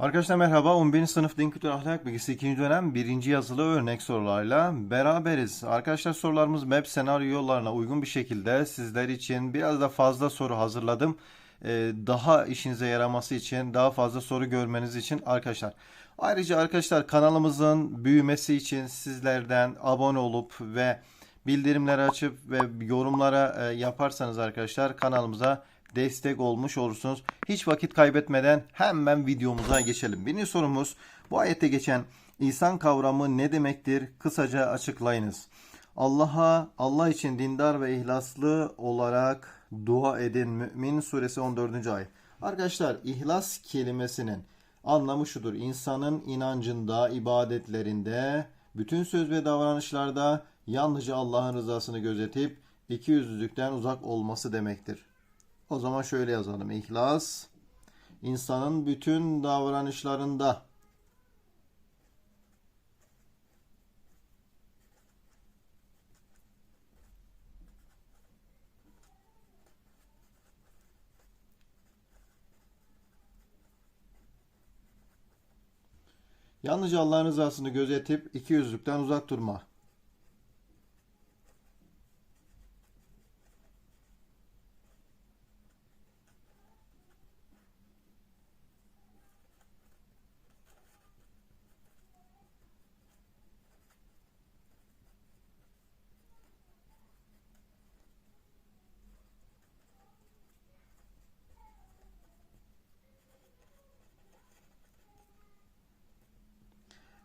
Arkadaşlar merhaba. 11. sınıf Din Kültür Ahlak Bilgisi 2. dönem 1. yazılı örnek sorularla beraberiz. Arkadaşlar sorularımız map senaryo yollarına uygun bir şekilde sizler için biraz da fazla soru hazırladım. Ee, daha işinize yaraması için, daha fazla soru görmeniz için arkadaşlar. Ayrıca arkadaşlar kanalımızın büyümesi için sizlerden abone olup ve bildirimleri açıp ve yorumlara e, yaparsanız arkadaşlar kanalımıza destek olmuş olursunuz. Hiç vakit kaybetmeden hemen videomuza geçelim. Birinci sorumuz bu ayette geçen İhsan kavramı ne demektir? Kısaca açıklayınız. Allah'a Allah için dindar ve ihlaslı olarak dua edin. Mümin suresi 14. ayet. Arkadaşlar ihlas kelimesinin anlamı şudur. İnsanın inancında, ibadetlerinde, bütün söz ve davranışlarda yalnızca Allah'ın rızasını gözetip ikiyüzlülükten uzak olması demektir. O zaman şöyle yazalım. İhlas insanın bütün davranışlarında yalnızca Allah'ın rızasını gözetip ikiyüzlülükten uzak durma.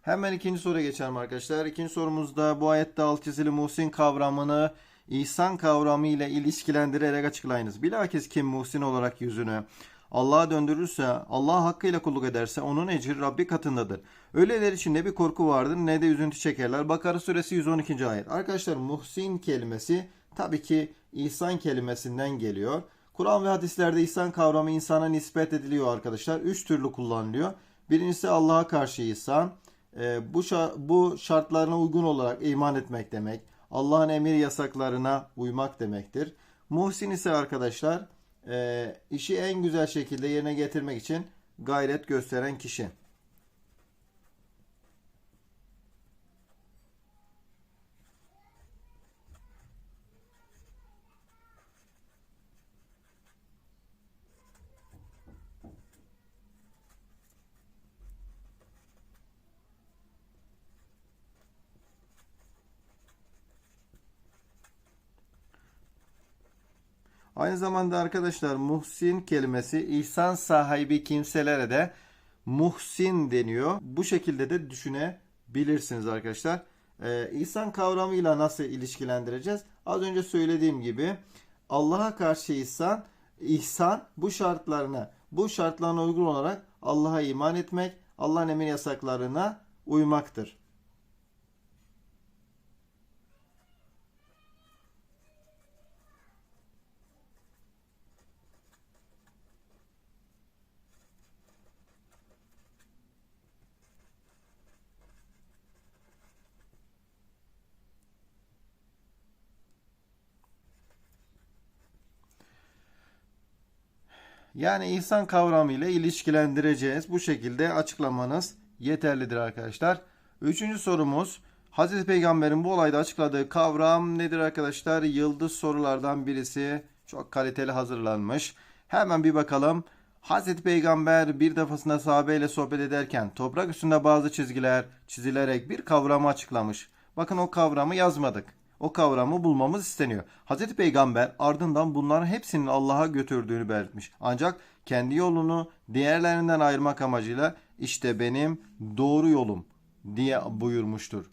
Hemen ikinci soruya geçelim arkadaşlar. İkinci sorumuzda bu ayette alt çizili muhsin kavramını ihsan kavramı ile ilişkilendirerek açıklayınız. Bilakis kim muhsin olarak yüzünü Allah'a döndürürse, Allah hakkıyla kulluk ederse onun ecri Rabbi katındadır. Öyleler için ne bir korku vardır ne de üzüntü çekerler. Bakara suresi 112. ayet. Arkadaşlar muhsin kelimesi tabii ki ihsan kelimesinden geliyor. Kur'an ve hadislerde ihsan kavramı insana nispet ediliyor arkadaşlar. Üç türlü kullanılıyor. Birincisi Allah'a karşı ihsan. E, bu, bu şartlarına uygun olarak iman etmek demek. Allah'ın emir yasaklarına uymak demektir. Muhsin ise arkadaşlar e, işi en güzel şekilde yerine getirmek için gayret gösteren kişi. Aynı zamanda arkadaşlar muhsin kelimesi ihsan sahibi kimselere de muhsin deniyor. Bu şekilde de düşünebilirsiniz arkadaşlar. Ee, ihsan kavramıyla nasıl ilişkilendireceğiz? Az önce söylediğim gibi Allah'a karşı ihsan, ihsan bu şartlarına, bu şartlarına uygun olarak Allah'a iman etmek, Allah'ın emir yasaklarına uymaktır. Yani ihsan kavramı ile ilişkilendireceğiz. Bu şekilde açıklamanız yeterlidir arkadaşlar. Üçüncü sorumuz Hazreti Peygamber'in bu olayda açıkladığı kavram nedir arkadaşlar? Yıldız sorulardan birisi. Çok kaliteli hazırlanmış. Hemen bir bakalım. Hazreti Peygamber bir defasında sahabeyle sohbet ederken toprak üstünde bazı çizgiler çizilerek bir kavramı açıklamış. Bakın o kavramı yazmadık. O kavramı bulmamız isteniyor. Hazreti Peygamber ardından bunların hepsinin Allah'a götürdüğünü belirtmiş. Ancak kendi yolunu diğerlerinden ayırmak amacıyla işte benim doğru yolum diye buyurmuştur.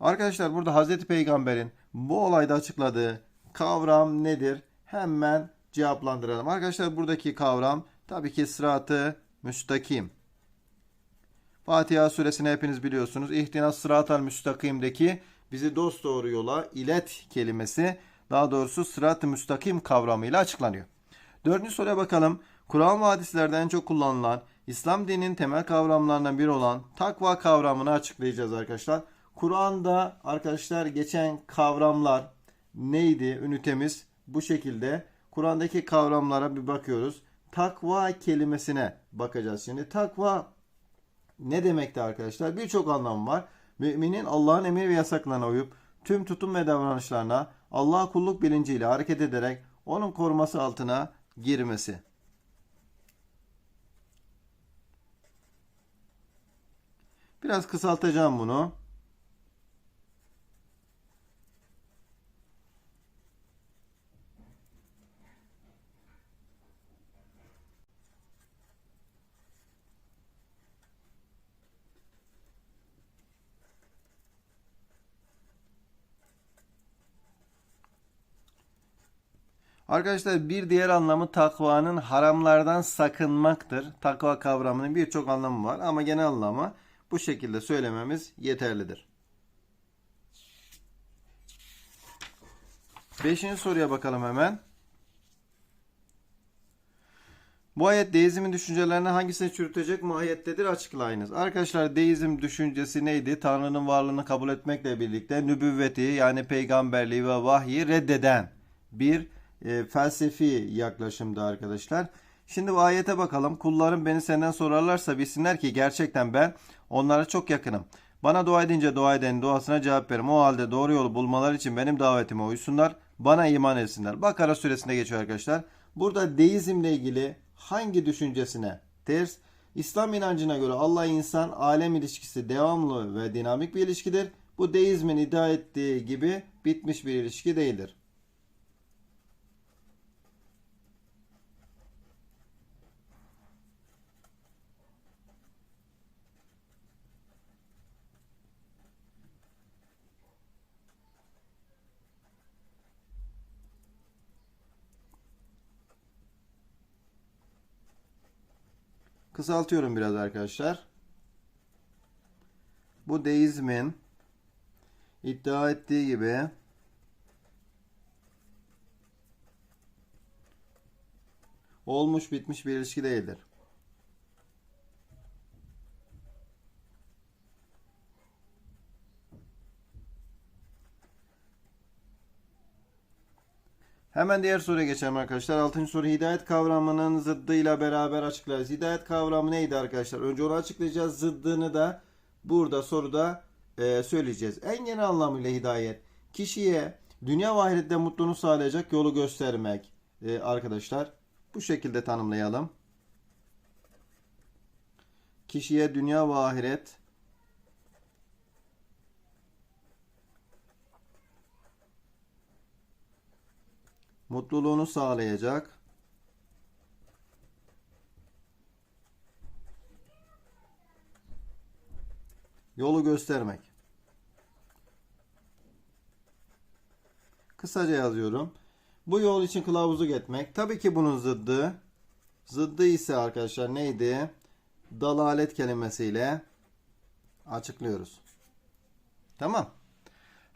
Arkadaşlar burada Hazreti Peygamber'in bu olayda açıkladığı kavram nedir? Hemen cevaplandıralım. Arkadaşlar buradaki kavram tabii ki sıratı müstakim. Fatiha suresini hepiniz biliyorsunuz. İhtinas sıratal müstakimdeki bizi dost doğru yola ilet kelimesi daha doğrusu sırat-ı müstakim kavramıyla açıklanıyor. Dördüncü soruya bakalım. Kur'an ve hadislerde çok kullanılan İslam dininin temel kavramlarından biri olan takva kavramını açıklayacağız arkadaşlar. Kur'an'da arkadaşlar geçen kavramlar neydi? Ünitemiz bu şekilde Kur'an'daki kavramlara bir bakıyoruz. Takva kelimesine bakacağız. Şimdi takva ne demekti arkadaşlar? Birçok anlamı var. Müminin Allah'ın emir ve yasaklarına uyup tüm tutum ve davranışlarına Allah'a kulluk bilinciyle hareket ederek onun koruması altına girmesi. Biraz kısaltacağım bunu. Arkadaşlar bir diğer anlamı takvanın haramlardan sakınmaktır. Takva kavramının birçok anlamı var ama genel anlamı bu şekilde söylememiz yeterlidir. Beşinci soruya bakalım hemen. Bu ayet deizmin düşüncelerini hangisine çürütecek mahiyettedir açıklayınız. Arkadaşlar deizm düşüncesi neydi? Tanrı'nın varlığını kabul etmekle birlikte nübüvveti yani peygamberliği ve vahyi reddeden bir e, felsefi yaklaşımdı arkadaşlar. Şimdi bu ayete bakalım. Kullarım beni senden sorarlarsa bilsinler ki gerçekten ben onlara çok yakınım. Bana dua edince dua edenin duasına cevap veririm. O halde doğru yolu bulmaları için benim davetime uysunlar. Bana iman etsinler. Bakara suresinde geçiyor arkadaşlar. Burada deizmle ilgili hangi düşüncesine ters? İslam inancına göre Allah insan alem ilişkisi devamlı ve dinamik bir ilişkidir. Bu deizmin iddia ettiği gibi bitmiş bir ilişki değildir. Kısaltıyorum biraz arkadaşlar. Bu deizmin iddia ettiği gibi olmuş bitmiş bir ilişki değildir. Hemen diğer soruya geçelim arkadaşlar. Altıncı soru hidayet kavramının zıddıyla beraber açıklarız. Hidayet kavramı neydi arkadaşlar? Önce onu açıklayacağız. Zıddını da burada soruda e, söyleyeceğiz. En genel anlamıyla hidayet kişiye dünya ve ahirette mutluluğunu sağlayacak yolu göstermek e, arkadaşlar. Bu şekilde tanımlayalım. Kişiye dünya ve mutluluğunu sağlayacak yolu göstermek. Kısaca yazıyorum. Bu yol için kılavuzluk etmek. Tabii ki bunun zıddı. Zıddı ise arkadaşlar neydi? Dalalet kelimesiyle açıklıyoruz. Tamam.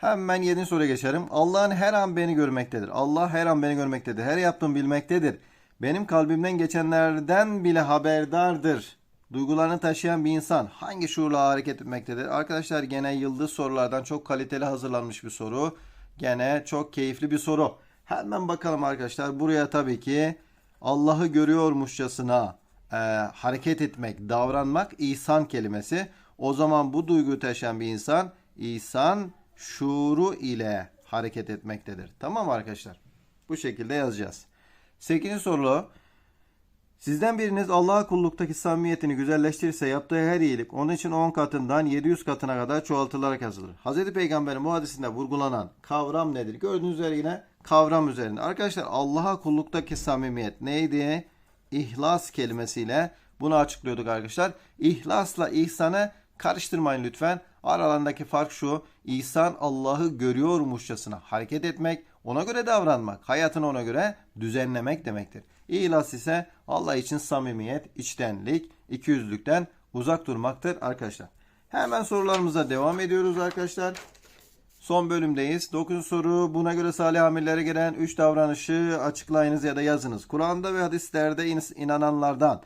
Hemen yedinci soruya geçelim. Allah'ın her an beni görmektedir. Allah her an beni görmektedir. Her yaptığımı bilmektedir. Benim kalbimden geçenlerden bile haberdardır. Duygularını taşıyan bir insan hangi şuurla hareket etmektedir? Arkadaşlar gene yıldız sorulardan çok kaliteli hazırlanmış bir soru. Gene çok keyifli bir soru. Hemen bakalım arkadaşlar. Buraya tabii ki Allah'ı görüyormuşçasına e, hareket etmek, davranmak ihsan kelimesi. O zaman bu duyguyu taşıyan bir insan ihsan şuuru ile hareket etmektedir. Tamam arkadaşlar? Bu şekilde yazacağız. 8. soru. Sizden biriniz Allah'a kulluktaki samimiyetini güzelleştirirse yaptığı her iyilik onun için 10 katından 700 katına kadar çoğaltılarak yazılır. Hz. Peygamber'in bu hadisinde vurgulanan kavram nedir? Gördüğünüz üzere yine kavram üzerinde. Arkadaşlar Allah'a kulluktaki samimiyet neydi? İhlas kelimesiyle bunu açıklıyorduk arkadaşlar. İhlasla ihsanı karıştırmayın lütfen. Aralarındaki fark şu. İhsan Allah'ı görüyormuşçasına hareket etmek, ona göre davranmak, hayatını ona göre düzenlemek demektir. İhlas ise Allah için samimiyet, içtenlik, ikiyüzlükten uzak durmaktır arkadaşlar. Hemen sorularımıza devam ediyoruz arkadaşlar. Son bölümdeyiz. 9. soru buna göre salih amellere gelen 3 davranışı açıklayınız ya da yazınız. Kur'an'da ve hadislerde inananlardan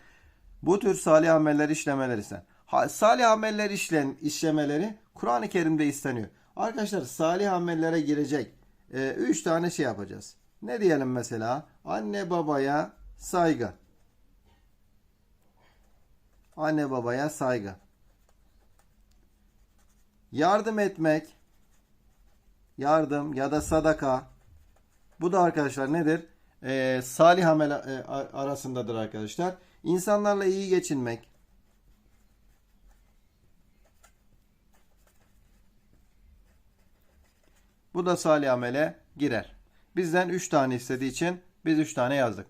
bu tür salih ameller işlemeleri ise salih ameller işlen, işlemeleri Kur'an-ı Kerim'de isteniyor. Arkadaşlar salih amellere girecek 3 e, tane şey yapacağız. Ne diyelim mesela? Anne babaya saygı. Anne babaya saygı. Yardım etmek. Yardım ya da sadaka. Bu da arkadaşlar nedir? Ee, salih amel e, arasındadır arkadaşlar. İnsanlarla iyi geçinmek. Bu da salih amele girer. Bizden 3 tane istediği için biz 3 tane yazdık.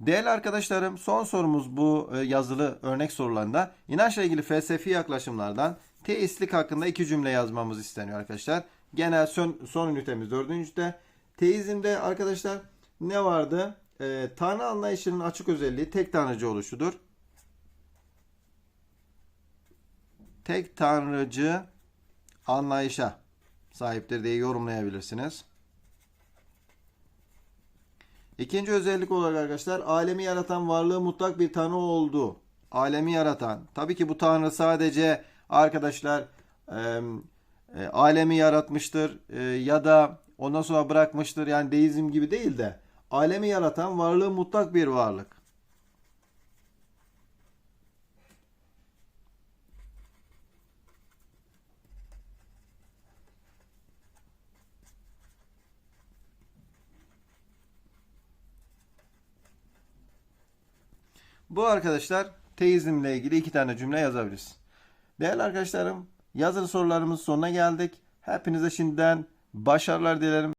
Değerli arkadaşlarım son sorumuz bu e, yazılı örnek sorularında inançla ilgili felsefi yaklaşımlardan teistlik hakkında iki cümle yazmamız isteniyor arkadaşlar. Genel son, son ünitemiz dördüncü ünite. Teizmde arkadaşlar ne vardı? E, tanrı anlayışının açık özelliği tek tanrıcı oluşudur. Tek tanrıcı anlayışa sahiptir diye yorumlayabilirsiniz. İkinci özellik olarak arkadaşlar alemi yaratan varlığı mutlak bir tanrı olduğu. Alemi yaratan. Tabii ki bu tanrı sadece arkadaşlar e, e, alemi yaratmıştır e, ya da ondan sonra bırakmıştır. Yani deizm gibi değil de alemi yaratan varlığı mutlak bir varlık. Bu arkadaşlar teizmle ilgili iki tane cümle yazabiliriz. Değerli arkadaşlarım yazılı sorularımızın sonuna geldik. Hepinize şimdiden başarılar dilerim.